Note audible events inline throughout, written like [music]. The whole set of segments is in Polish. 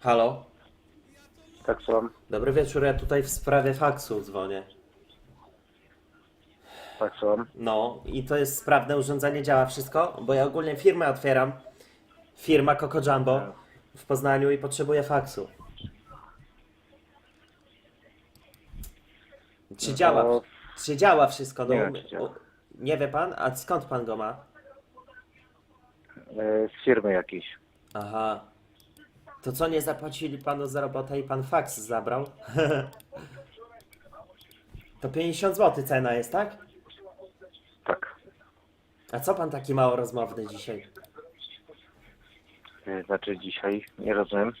Halo? Tak słucham. Dobry wieczór, ja tutaj w sprawie faksu dzwonię. Tak słucham. No, i to jest sprawne urządzenie, działa wszystko, bo ja ogólnie firmę otwieram. Firma Coco Jumbo w Poznaniu i potrzebuję faksu. Czy No działa? Czy działa wszystko? No, Nie, umie- czy działa. u- nie wie pan? A skąd pan go ma? E, z firmy jakiejś. Aha. To co, nie zapłacili panu za robotę i pan faks zabrał? [laughs] to 50 zł cena jest, tak? Tak. A co pan taki mało rozmowny dzisiaj? E, znaczy dzisiaj, nie rozumiem.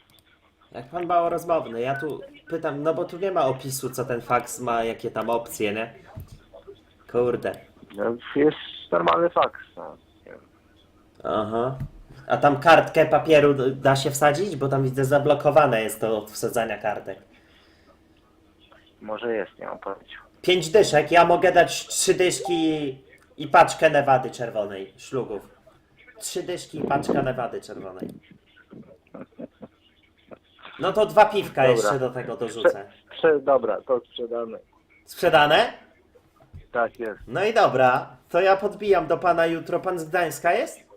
Jak pan mało rozmowny, ja tu pytam, no bo tu nie ma opisu, co ten faks ma, jakie tam opcje, nie? Kurde. No, jest normalny faks. No. Nie wiem. Aha. A tam kartkę papieru da się wsadzić? Bo tam widzę zablokowane jest to od wsadzania kartek. Może jest, nie mam pojęcia. Pięć dyszek, ja mogę dać trzy dyszki i paczkę Nevady czerwonej, szlugów. Trzy dyszki i paczka Nevady czerwonej. No to dwa piwka Dobra. jeszcze do tego dorzucę. Prze, dobra, to sprzedane. Sprzedane? Tak jest. No i dobra, to ja podbijam do pana jutro. Pan z Gdańska jest?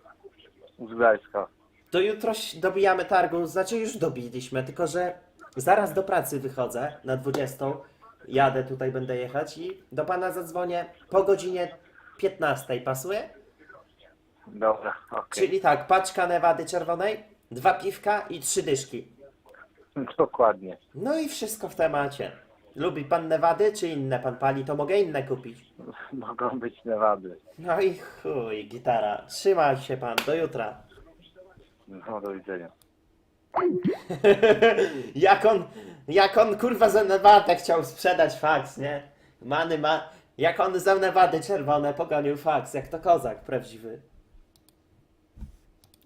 Z Gdańska. To jutro dobijamy targu, znaczy już dobiliśmy, tylko że zaraz do pracy wychodzę na 20. Jadę tutaj, będę jechać i do pana zadzwonię po godzinie 15. Pasuje? Dobra, okej. Czyli tak, paczka Nevady czerwonej, dwa piwka i trzy dyszki. Dokładnie. No i wszystko w temacie. Lubi pan Nevady, czy inne pan pali, to mogę inne kupić. [laughs] Mogą być Nevady. No i chuj, gitara. Trzymaj się pan, do jutra. No, do widzenia. [laughs] jak on, jak on kurwa za Nevadę chciał sprzedać faks, nie? Many ma, jak on za Nevady czerwone pogonił faks, jak to kozak prawdziwy.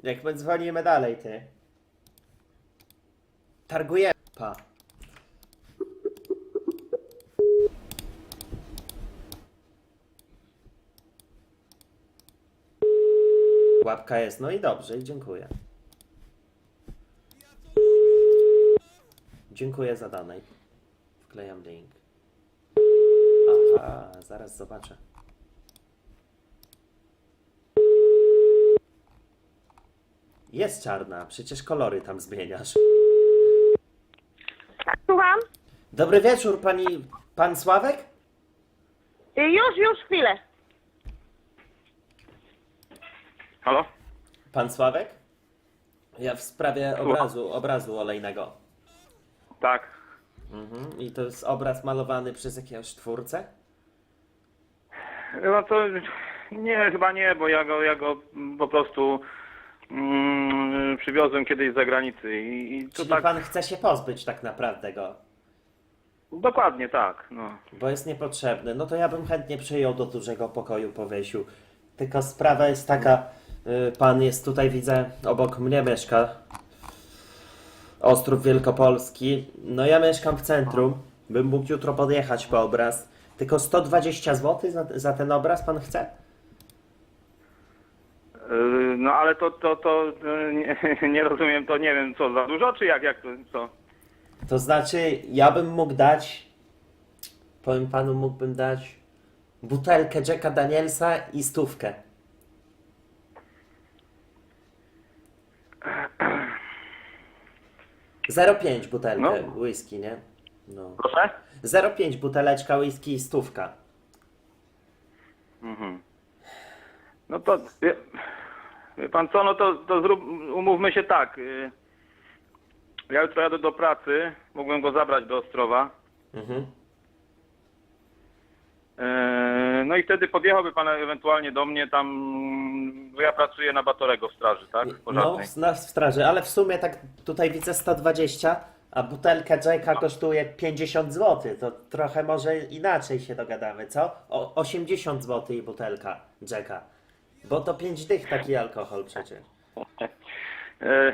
Jak my dzwonimy dalej, ty. Targujemy, pa. Łapka jest, no i dobrze, i dziękuję. Dziękuję za danej. Wklejam link. Aha, zaraz zobaczę. Jest czarna, przecież kolory tam zmieniasz. Słucham? Dobry wieczór, pani. Pan Sławek? Y, Już, już chwilę. Halo? Pan Sławek? Ja w sprawie obrazu, obrazu olejnego. Tak. Mhm. I to jest obraz malowany przez jakiegoś twórcę? No to nie, chyba nie, bo ja go, ja go po prostu mm, przywiozłem kiedyś z zagranicy i, i to Czyli tak. pan chce się pozbyć tak naprawdę go, Dokładnie tak. No. bo jest niepotrzebny. No to ja bym chętnie przyjął do dużego pokoju powiesił. Tylko sprawa jest taka, pan jest tutaj, widzę, obok mnie mieszka. Ostrów Wielkopolski. No ja mieszkam w centrum. Bym mógł jutro podjechać po obraz. Tylko 120 zł za, za ten obraz pan chce? Yy, No ale to, to, to yy, nie, [laughs] nie rozumiem, to nie wiem co, za dużo czy jak, jak to, co? To znaczy, ja bym mógł dać, powiem panu, mógłbym dać butelkę Jacka Danielsa i stówkę. Zero pięć butelkę No. whisky, nie? No. Proszę? 0,5 buteleczka whisky i stówka. Mhm. No to wie, wie pan co, no to, to zrób, umówmy się tak. yy, Ja jutro jadę do pracy, mógłbym go zabrać do Ostrowa. Mhm. Eee, No i wtedy podjechałby pan ewentualnie do mnie tam, bo ja pracuję na Batorego w straży, tak? No, Pożarnej. w, na, w straży, ale w sumie tak tutaj widzę 120, a butelka Jacka kosztuje 50 zł. To trochę może inaczej się dogadamy, co? O 80 zł i butelka Jacka. Bo to 5 dych taki alkohol przecież. [laughs] Eee,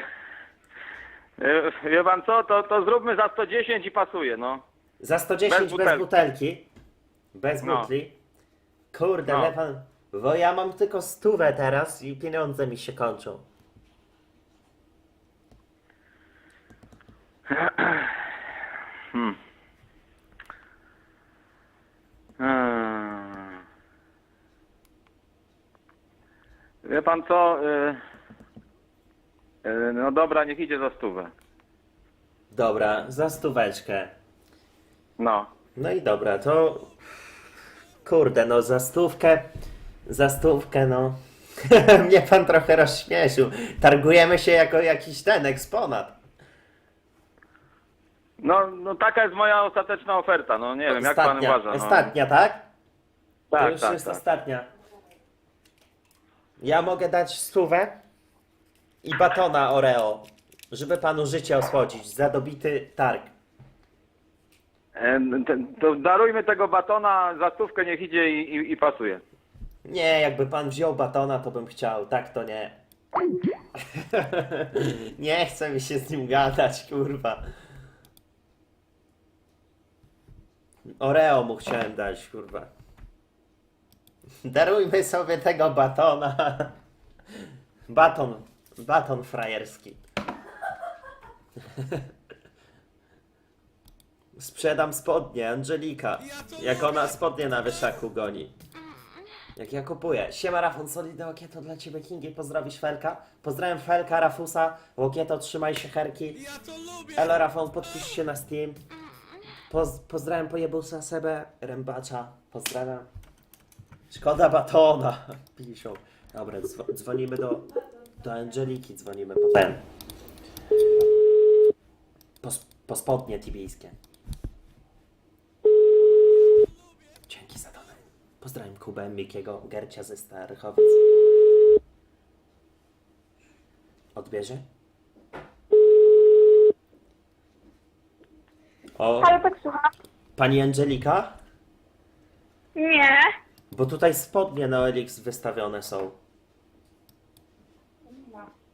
eee, Wie pan co, to, to zróbmy za 110 i pasuje, no. Za 110 bez, Bez butelki. butelki. Bez No. butli. Kurde, No. bo ja mam tylko stówę teraz i pieniądze mi się kończą. Hmm. Eee. Wie pan co? y, y, No dobra, niech idzie za stówę. Dobra, za stóweczkę. No. No i dobra, to... Kurde, no za stówkę... Za stówkę, no... [laughs] Mnie pan trochę rozśmieszył. Targujemy się jako jakiś ten eksponat. No, no taka jest moja ostateczna oferta. No nie wiem, jak pan uważa. No. ostatnia, tak? to Tak, już tak, jest tak. ostatnia. Ja mogę dać stówę i batona Oreo, żeby panu życie osłodzić za dobity targ. To darujmy tego batona, za stówkę niech idzie i, i, i pasuje. Nie, jakby pan wziął batona, to bym chciał, tak to nie. [laughs] nie chce mi się z nim gadać, kurwa. Oreo mu chciałem dać, kurwa. Darujmy sobie tego batona. Baton, baton frajerski. [laughs] Sprzedam spodnie, Angelika. Jak ona spodnie na wieszaku goni. Jak ja kupuję. Siema Rafon, solidne łokieto dla ciebie Kingi, pozdrowisz Felka. Pozdrawiam Felka, Rafusa, łokieto, trzymaj się herki. Elo Rafon, podpisz się na Steam. Poz, pozdrawiam Pojebusa, Sebę, Rębacza, pozdrawiam. Szkoda batona, [laughs] piszą. Dobra, dzwo- dzwonimy do, do Angeliki, dzwonimy potem. Po, po spodnie tibijskie. Dzięki za donę. Pozdrawiam Kubę, Mikiego, Gercia ze Starychowic. Odbierze? O, Ale tak słucham. pani Angelika? Nie. Bo tutaj spodnie na OLX wystawione są.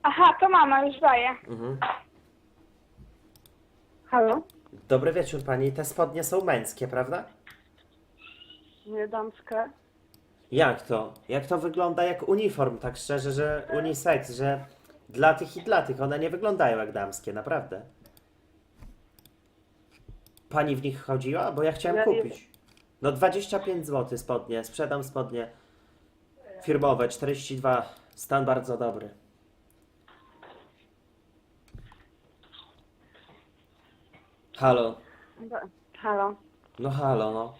Aha, to mama już daje. Mhm. Halo? Dobry wieczór pani, te spodnie są męskie, prawda? Nie damskie. Jak to? Jak to wygląda jak uniform, tak szczerze, że unisex, że dla tych i dla tych, one nie wyglądają jak damskie, naprawdę. Pani w nich chodziła? Bo ja chciałem Ja nie kupić. No 25 zł spodnie, sprzedam spodnie firmowe, 42, stan bardzo dobry. Halo, Halo. no halo, no.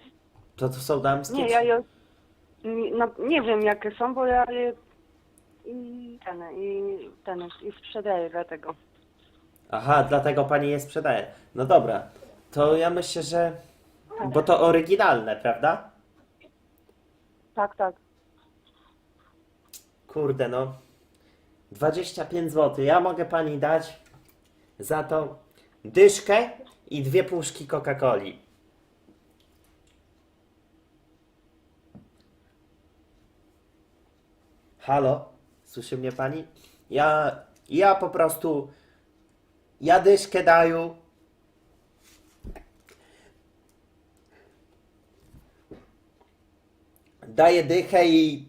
To to są damskie? Nie, czy- ja je, nie- no, nie wiem jakie są, bo ja je i ten, i ten, i sprzedaję dlatego. Aha, dlatego pani je sprzedaje. No dobra, to ja myślę, że. Bo to oryginalne, prawda? Tak, tak. Kurde, no. 25 zł. Ja mogę pani dać za to dyszkę i dwie puszki Coca-Coli. Halo? Słyszy mnie pani? Ja. Ja po prostu. Ja dyszkę daję. Daję dychę i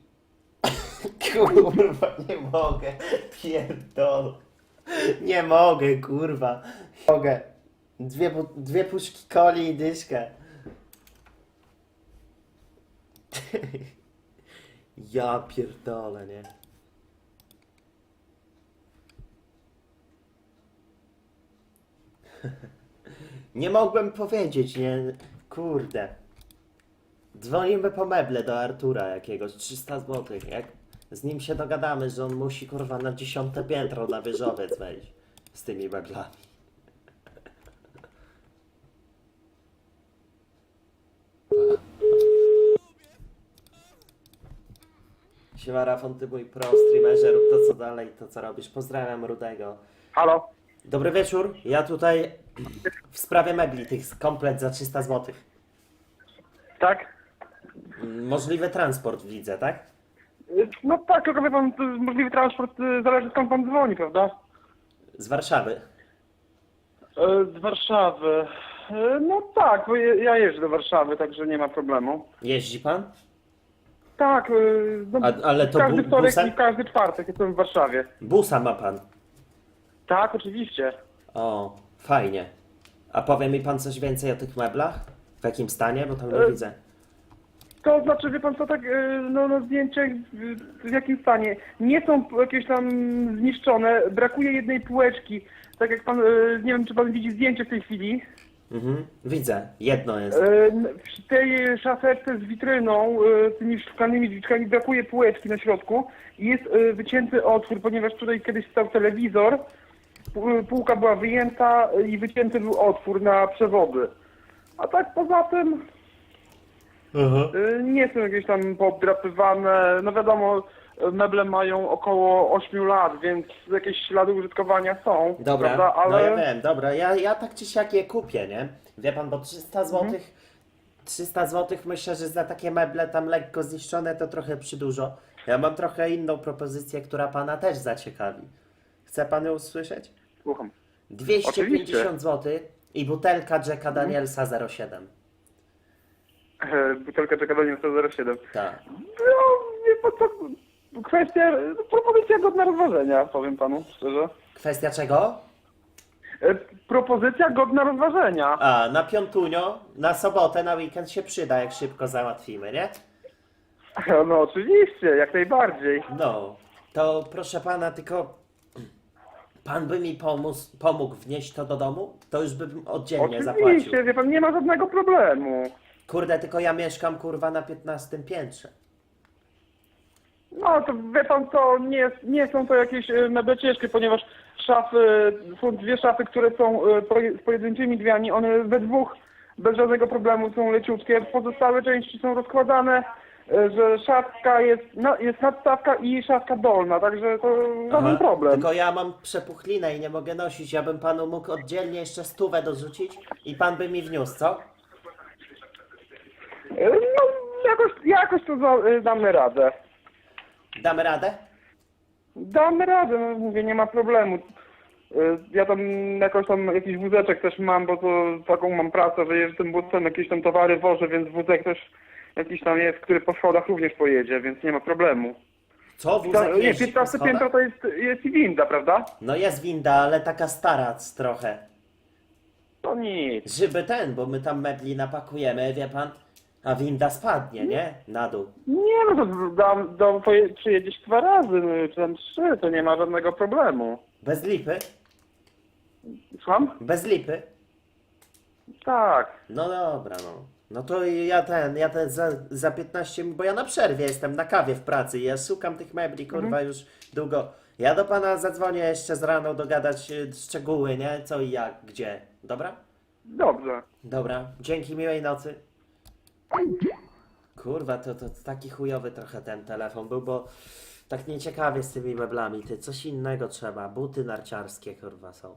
[coughs] Kurwa, nie mogę. Pierdol. Nie mogę, kurwa. Mogę. Dwie, dwie puszki coli i dyszkę. [laughs] Ja pierdolę, nie? [laughs] Nie mogłem powiedzieć, nie? Kurde. Dzwonimy po meble do Artura jakiegoś, 300 zł. Jak z nim się dogadamy, że on musi kurwa na dziesiąte piętro na wieżowiec wejść z tymi meblami. [laughs] Siema Rafon, ty mój pro streamerze, rób to co dalej, to co robisz. Pozdrawiam Rudego. Halo? Dobry wieczór, ja tutaj w sprawie mebli, tych komplet za 300 zł. Tak? Możliwy transport widzę, tak? No tak, tylko wie pan, to jest możliwy transport y, zależy skąd pan dzwoni, prawda? Z Warszawy. E, Z Warszawy. E, No tak, bo je- ja jeżdżę do Warszawy, także nie ma problemu. Jeździ pan? Tak, y, no, A- ale to każdy bu- wtorek busem? i każdy czwartek jestem w Warszawie. Busa ma pan. Tak, oczywiście. O, fajnie. A powie mi pan coś więcej o tych meblach? W jakim stanie? Bo tam nie E, widzę. To znaczy, wie pan co, tak y, no, na zdjęciach y, w jakim stanie? Nie są jakieś tam zniszczone, brakuje jednej półeczki. Tak jak pan, y, nie wiem czy pan widzi zdjęcie w tej chwili. Mhm, widzę. Jedno jest. W tej szafeczce z witryną, y, tymi szklanymi drzwiczkami brakuje półeczki na środku i jest y, wycięty otwór, ponieważ tutaj kiedyś stał telewizor, Pó- półka była wyjęta i wycięty był otwór na przewody. A tak poza tym nie są jakieś tam poobdrapywane, no wiadomo, meble mają około 8 lat, więc jakieś ślady użytkowania są, Dobra, prawda? Ale... no ja wiem, dobra, ja, ja tak czy siak je kupię, nie? Wie pan, bo 300 zł, Mhm. 300 zł myślę, że za takie meble tam lekko zniszczone to trochę przydużo. Ja mam trochę inną propozycję, która pana też zaciekawi. Chce pan ją usłyszeć? Słucham. 250 zł i butelka Jacka Mhm. Danielsa 07. E, Butelka czekadania 107. Tak. No, wie pan co, kwestia, propozycja godna rozważenia, powiem panu szczerze. Kwestia czego? E, Propozycja godna rozważenia. A, na piątunio, na sobotę, na weekend się przyda, jak szybko załatwimy, nie? [laughs] No oczywiście, jak najbardziej. No, to proszę pana, tylko pan by mi pomógł, pomógł wnieść to do domu? To już bym oddzielnie zapłacił. Oczywiście, wie pan, nie ma żadnego problemu. Kurde, tylko ja mieszkam kurwa na 15 piętrze. No to wie pan co, nie, nie są to jakieś e, meble ciężkie, ponieważ szafy, są dwie szafy, które są e, poje- z pojedynczymi drzwiami, one we dwóch bez żadnego problemu są leciutkie, pozostałe części są rozkładane, e, że szafka jest, jest nadstawka i szafka dolna, także to żaden problem. Tylko ja mam przepuchlinę i nie mogę nosić. Ja bym panu mógł oddzielnie jeszcze stówę dorzucić i pan by mi wniósł, co? E, No jakoś, jakoś to za, e, damy radę. Damy radę? Damy radę, no mówię, nie ma problemu. Y, Ja tam jakoś tam jakiś wózeczek też mam, bo to taką mam pracę, że jeżdżę tym wózcem jakieś tam towary wożę, więc wózek też jakiś tam jest, który po schodach również pojedzie, więc nie ma problemu. Co, Ta, wózek nie, jeździ po 15 schodach? piętro to jest, jest i winda, prawda? No jest winda, ale taka stara trochę. To nic. Żeby ten, bo my tam mebli napakujemy, wie pan, a winda spadnie, nie? Na dół. Nie no, to dam, dam, poje, przyjedziesz dwa razy, no, czy tam trzy, to nie ma żadnego problemu. Bez lipy? Słucham? Bez lipy? Tak. No dobra, no. No to ja ten, ja ten za, za 15, bo ja na przerwie jestem, na kawie w pracy i ja szukam tych mebli, kurwa, już długo. Ja do pana zadzwonię jeszcze z rano dogadać y, szczegóły, nie? Co i jak, gdzie. Dobra? Dobrze. Dobra, dzięki, miłej nocy. Kurwa, to, to taki chujowy trochę ten telefon był, bo tak nieciekawie z tymi meblami, ty, coś innego trzeba, buty narciarskie, kurwa, są.